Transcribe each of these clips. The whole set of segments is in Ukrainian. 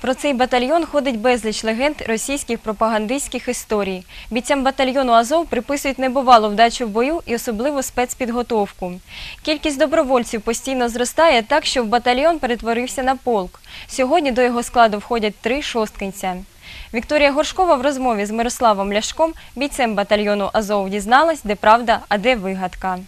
Про цей батальйон ходить безліч легенд російських пропагандистських історій. Бійцям батальйону Азов приписують небувалу вдачу в бою і особливу спецпідготовку. Кількість добровольців постійно зростає так, що в батальйон перетворився на полк. Сьогодні до його складу входять три шосткинця. Вікторія Горшкова в розмові з Мирославом Ляшком, бійцем батальйону Азов, дізналась, де правда, а де вигадка.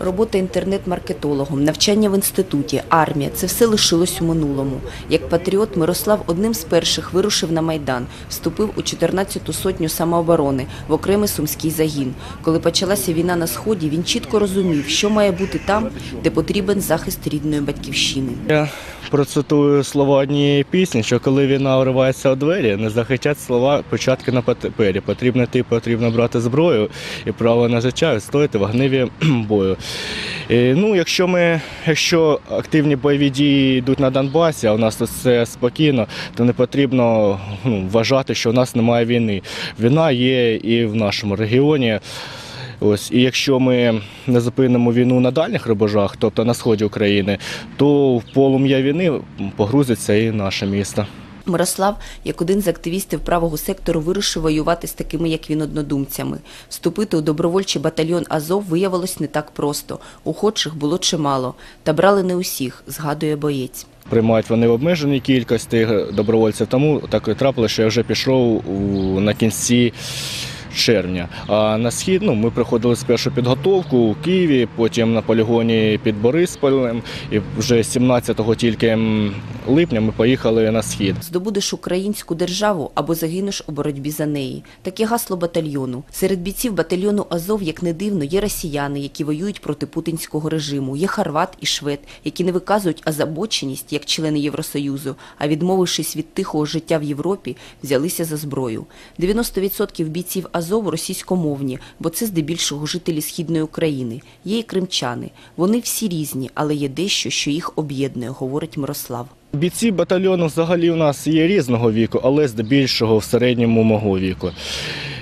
Робота інтернет-маркетологом, навчання в інституті, армія – це все лишилось у минулому. Як патріот Мирослав одним з перших вирушив на Майдан, вступив у 14-ту сотню самооборони в окремий сумський загін. Коли почалася війна на Сході, він чітко розумів, що має бути там, де потрібен захист рідної батьківщини. Я процитую слова однієї пісні, що коли війна уривається у двері, не захищать слова початки на папері. Потрібно йти, потрібно брати зброю і право на життя відстояти в гниві бою. І, ну, якщо ми, якщо активні бойові дії йдуть на Донбасі, а у нас все спокійно, то не потрібно ну, вважати, що у нас немає війни. Війна є і в нашому регіоні. Ось і якщо ми не зупинимо війну на дальніх рубежах, тобто на сході України, то в полум'я війни погрузиться і наше місто. Мирослав, як один з активістів правого сектору, вирішив воювати з такими, як він, однодумцями. Вступити у добровольчий батальйон Азов виявилось не так просто. Охочих було чимало, та брали не усіх, згадує боєць. Приймають вони в обмеженій кількості добровольців, тому так і трапилося, що я вже пішов на кінці червня. А на схід ну, ми проходили спершу підготовку у Києві, потім на полігоні під Борисполем. І вже 17 тільки липня ми поїхали на схід. Здобудеш українську державу або загинеш у боротьбі за неї. Таке гасло батальйону. Серед бійців батальйону Азов, як не дивно, є росіяни, які воюють проти путінського режиму. Є хорват і швед, які не виказують озабоченість як члени Євросоюзу, а відмовившись від тихого життя в Європі, взялися за зброю. 90% бійців Азову російськомовні, бо це здебільшого жителі східної України. Є і кримчани. Вони всі різні, але є дещо, що їх об'єднує, говорить Мирослав. Бійці батальйону взагалі у нас є різного віку, але здебільшого в середньому мого віку.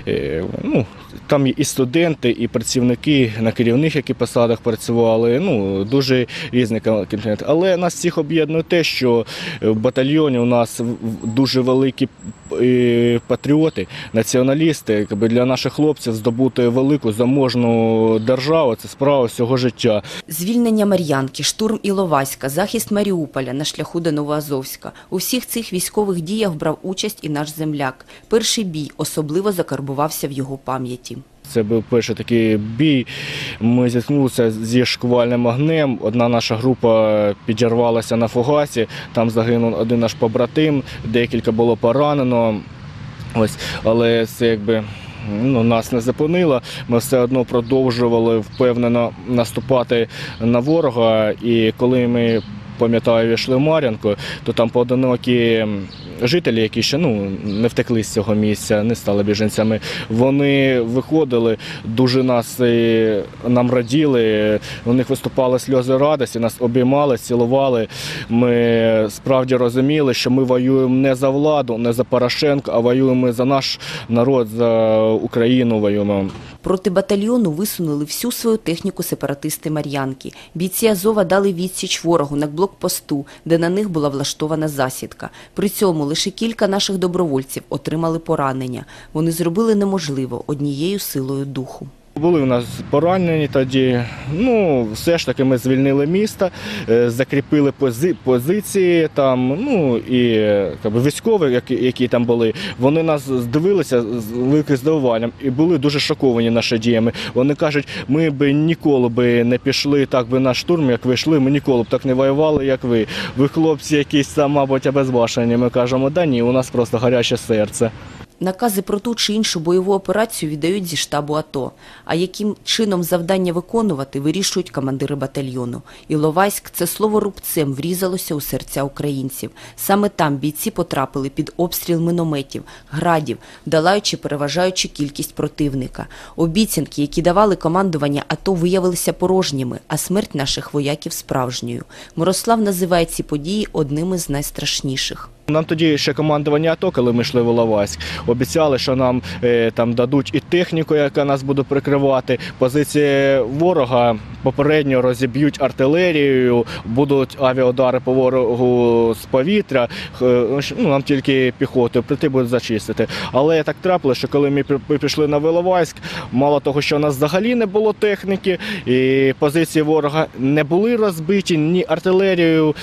Е, Ну, там і студенти, і працівники на керівних які посадах працювали. Ну, дуже різний континент. Але нас всіх об'єднує те, що в батальйоні у нас дуже великі е, патріоти, націоналісти. Якби Для наших хлопців здобути велику заможну державу це справа всього життя. Звільнення Мар'янки, штурм Іловайська, захист Маріуполя на шляху до Новоазовська. У всіх цих військових діях брав участь і наш земляк. Перший бій особливо закарбувався в його пам'яті. Це був перший такий бій. Ми зіткнулися зі шквальним огнем. Одна наша група підірвалася на фугасі. Там загинув один наш побратим, декілька було поранено. Ось, але це якби. Ну, нас не зупинило. Ми все одно продовжували впевнено наступати на ворога. І коли ми пам'ятаю, йшли в Мар'янку, то там поодинокі жителі, які ще ну не втекли з цього місця, не стали біженцями. Вони виходили, дуже нас е, нам раділи. У них виступали сльози радості, нас обіймали, цілували. Ми справді розуміли, що ми воюємо не за владу, не за Порошенко, а воюємо за наш народ, за Україну воюємо. Проти батальйону висунули всю свою техніку сепаратисти Мар'янки. Бійці Азова дали відсіч ворогу на блокпосту, де на них була влаштована засідка. При цьому лише кілька наших добровольців отримали поранення. Вони зробили неможливо однією силою духу. Були у нас поранені тоді. Ну, все ж таки ми звільнили місто, е, закріпили пози- позиції там. Ну і якби, військові, які, які там були, вони нас здивилися з великим здивуванням і були дуже шоковані нашими діями. Вони кажуть, ми би ніколи би не пішли так би на штурм, як ви йшли, ми ніколи б так не воювали, як ви. Ви хлопці якісь там, мабуть, обезбашені. Ми кажемо, да ні, у нас просто гаряче серце. Накази про ту чи іншу бойову операцію віддають зі штабу АТО. А яким чином завдання виконувати, вирішують командири батальйону. Іловайськ – це слово рубцем врізалося у серця українців. Саме там бійці потрапили під обстріл минометів, градів, долаючи переважаючу кількість противника. Обіцянки, які давали командування АТО, виявилися порожніми, а смерть наших вояків справжньою. Мирослав називає ці події одними з найстрашніших. Нам тоді ще командування АТО, коли ми йшли в Іловайськ, обіцяли, що нам е, там дадуть і техніку, яка нас буде прикривати. Позиції ворога попередньо розіб'ють артилерією, будуть авіаудари по ворогу з повітря. Е, ну, нам тільки піхотою прийти будуть зачистити. Але так трапилося, що коли ми пішли на Іловайськ, мало того, що у нас взагалі не було техніки, і позиції ворога не були розбиті ні артилерією.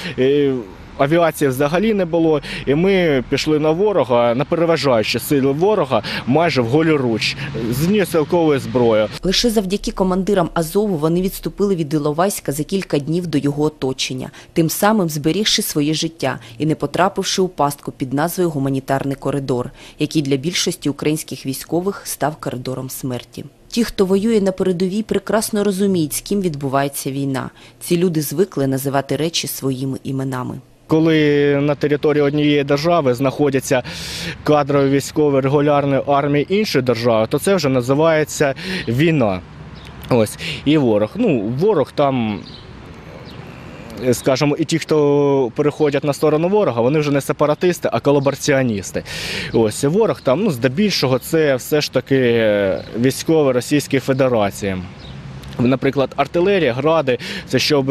Авіації взагалі не було, і ми пішли на ворога, на переважаючі сили ворога, майже в голі руч з стрілковою зброєю. Лише завдяки командирам Азову вони відступили від Іловайська за кілька днів до його оточення, тим самим зберігши своє життя і не потрапивши у пастку під назвою Гуманітарний коридор, який для більшості українських військових став коридором смерті. Ті, хто воює на передовій, прекрасно розуміють, з ким відбувається війна. Ці люди звикли називати речі своїми іменами. Коли на території однієї держави знаходяться кадрові військові регулярної армії іншої держави, то це вже називається війна. Ось і ворог. Ну, ворог там. Скажімо, і ті, хто переходять на сторону ворога, вони вже не сепаратисти, а колабораціоністи. Ось ворог там, ну, здебільшого, це все ж таки військові Російської Федерації. Наприклад, артилерія, гради, це щоб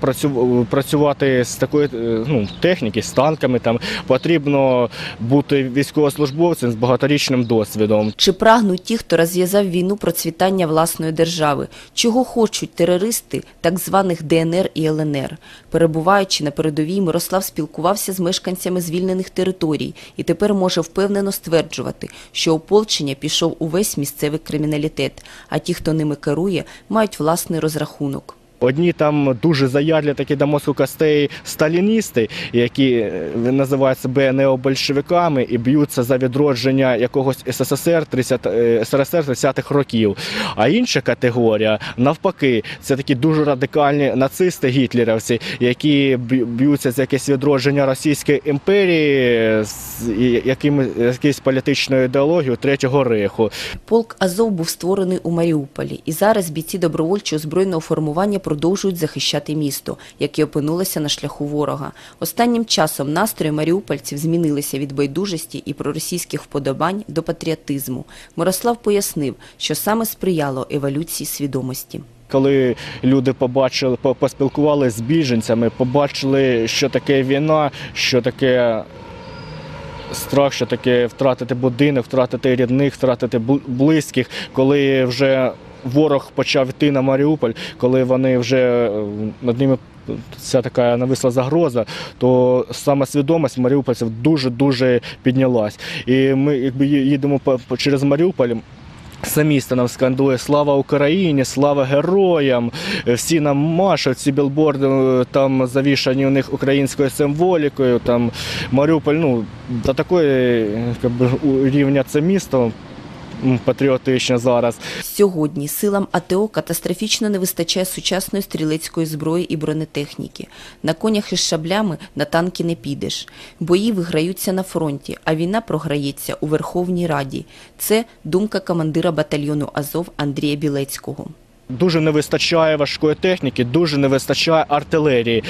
працю- працювати з такої е, ну, техніки, з танками, там потрібно бути військовослужбовцем з багаторічним досвідом. Чи прагнуть ті, хто розв'язав війну процвітання власної держави? Чого хочуть терористи так званих ДНР і ЛНР? Перебуваючи на передовій, Мирослав спілкувався з мешканцями звільнених територій і тепер може впевнено стверджувати, що ополчення пішов увесь місцевий криміналітет, а ті, хто ними керує, мають власний розрахунок. Одні там дуже заядлі такі до мозку костей сталіністи, які е, називають себе необольшевиками і б'ються за відродження якогось СССР 30, е, СРСР 30-х років. А інша категорія, навпаки, це такі дуже радикальні нацисти гітлерівці, які б'ються за якесь відродження Російської імперії з якоюсь політичною ідеологією Третього Рейху. Полк Азов був створений у Маріуполі, і зараз бійці добровольчого збройного формування продовжують захищати місто, яке опинилося на шляху ворога. Останнім часом настрої маріупольців змінилися від байдужості і проросійських вподобань до патріотизму. Мирослав пояснив, що саме сприяло еволюції свідомості. Коли люди побачили, по- поспілкувалися з біженцями, побачили, що таке війна, що таке страх, що таке втратити будинок, втратити рідних, втратити близьких, коли вже ворог почав йти на Маріуполь, коли вони вже е, над ними. Ця така нависла загроза, то саме свідомість маріупольців дуже-дуже піднялась. І ми якби їдемо через Маріуполь, місто нам скандує Слава Україні, слава героям. Е, Всі нам машуть, ці білборди е, там завішані у них українською символікою. Там Маріуполь, ну до такої як би, у- рівня це місто патріотичне зараз. Сьогодні силам АТО катастрофічно не вистачає сучасної стрілецької зброї і бронетехніки. На конях із шаблями на танки не підеш. Бої виграються на фронті, а війна програється у Верховній Раді. Це думка командира батальйону Азов Андрія Білецького. Дуже не вистачає важкої техніки, дуже не вистачає артилерії.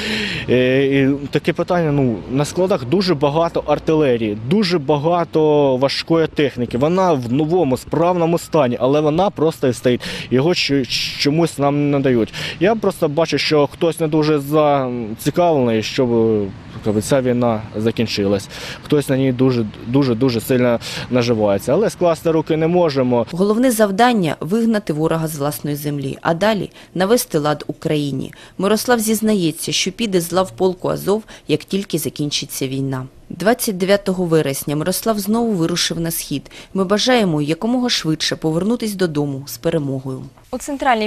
Е, І таке питання: ну на складах дуже багато артилерії, дуже багато важкої техніки. Вона в новому справному стані, але вона просто стоїть. Його чомусь нам не дають. Я просто бачу, що хтось не дуже зацікавлений, щоб ця війна закінчилась. Хтось на ній дуже дуже дуже сильно наживається. Але скласти руки не можемо. Головне завдання вигнати ворога з власної землі, а далі навести лад Україні. Мирослав зізнається, що піде з лав полку Азов, як тільки закінчиться війна. 29 вересня Мирослав знову вирушив на схід. Ми бажаємо якомога швидше повернутись додому з перемогою. У центральній